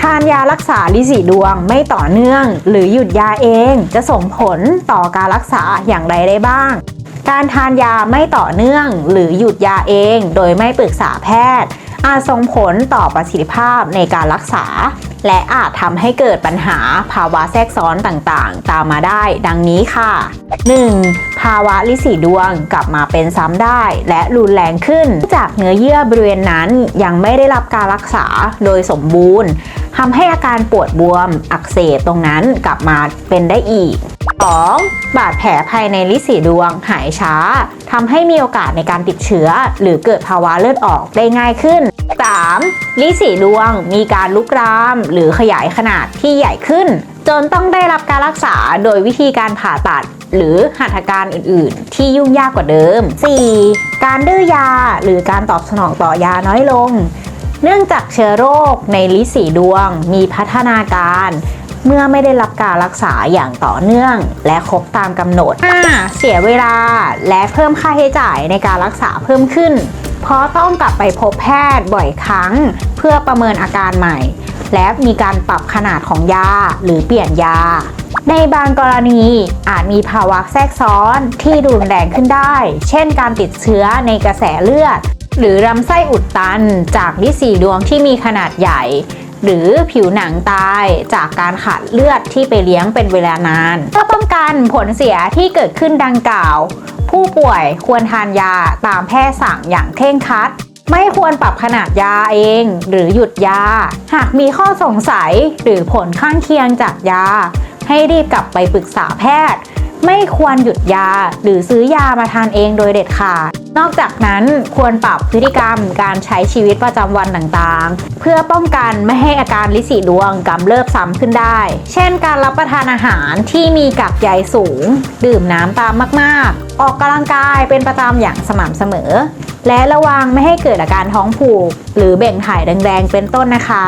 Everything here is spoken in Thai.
ทานยารักษาลิสีดวงไม่ต่อเนื่อง หรือหยุดยาเอง จะส่งผลต่อการรักษาอย่างไรได้บ้าง การทานยาไม่ต่อเนื่อง หรือหยุดยาเอง โดยไม่ปรึกษาแพทย์ อาจส่งผลต่อประสิทธิภาพในการรักษา และอาจทำให้เกิดปัญหาภาวะแทรกซ้อนต่างๆ ตามมาได้ดังนี้ค่ะ 1. ภาวะลิสีดวงกลับมาเป็นซ้ำได้และรุนแรงขึ้น จากเนื้อเยื่อบริเวณนั้นยังไม่ได้รับการรักษาโดยสมบูรณ์ทำให้อาการปวดบวมอักเสบตรงนั้นกลับมาเป็นได้อีก 2. บาดแผลภายในลิสีดวงหายช้าทำให้มีโอกาสในการติดเชื้อ หรือเกิดภาวะเลือดออกได้ง่ายขึ้น 3. ลิสีดวงมีการลุกรามหรือขยายขนาดที่ใหญ่ขึ้น จนต้องได้รับการรักษาโดยวิธีการผ่าตัดหรือหัตถการอื่น ๆ ที่ยุ่งยากกว่าเดิม 4. การดื้อยาหรือการตอบสนองต่อยาน้อยลง เนื่องจากเชื้อโรคในลิสีดวงมีพัฒนาการเมื่อไม่ได้รับการรักษาอย่างต่อเนื่อง และครบตามกำหนด 5. เสียเวลาและเพิ่มค่าใช้จ่ายในการรักษาเพิ่มขึ้น เพราะต้องกลับไปพบแพทย์บ่อยครั้ง เพื่อประเมินอาการใหม่ และมีการปรับขนาดของยาหรือเปลี่ยนยา ในบางกรณีอาจมีภาวะแทรกซ้อนที่รุนแรงขึ้นได้ เช่นการติดเชื้อในกระแสเลือด หรือลำไส้อุดตันจากลิสีดวงที่มีขนาดใหญ่ หรือผิวหนังตายจากการขาดเลือดที่ไปเลี้ยงเป็นเวลานานเพื่อป้องกันผลเสียที่เกิดขึ้นดังกล่าว ผู้ป่วยควรทานยาตามแพทย์สั่งอย่างเคร่งครัด ไม่ควรปรับขนาดยาเอง หรือหยุดยา หากมีข้อสงสัยหรือผลข้างเคียงจากยา ให้รีบกลับไปปรึกษาแพทย์ ไม่ควรหยุดยา หรือซื้อยามาทานเองโดยเด็ดขาด นอกจากนั้นควรปรับพฤติกรรมการใช้ชีวิตประจำวันต่างๆ เพื่อป้องกันไม่ให้อาการลิสีดวงกำเริบซ้ำขึ้นได้ เช่น การรับประทานอาหารที่มีกากใยสูง ดื่มน้ำตามมากๆ ออกกำลังกายเป็นประจำอย่างสม่ำเสมอ และระวังไม่ให้เกิดอาการท้องผูก หรือเบ่งถ่ายแรงๆเป็นต้นนะคะ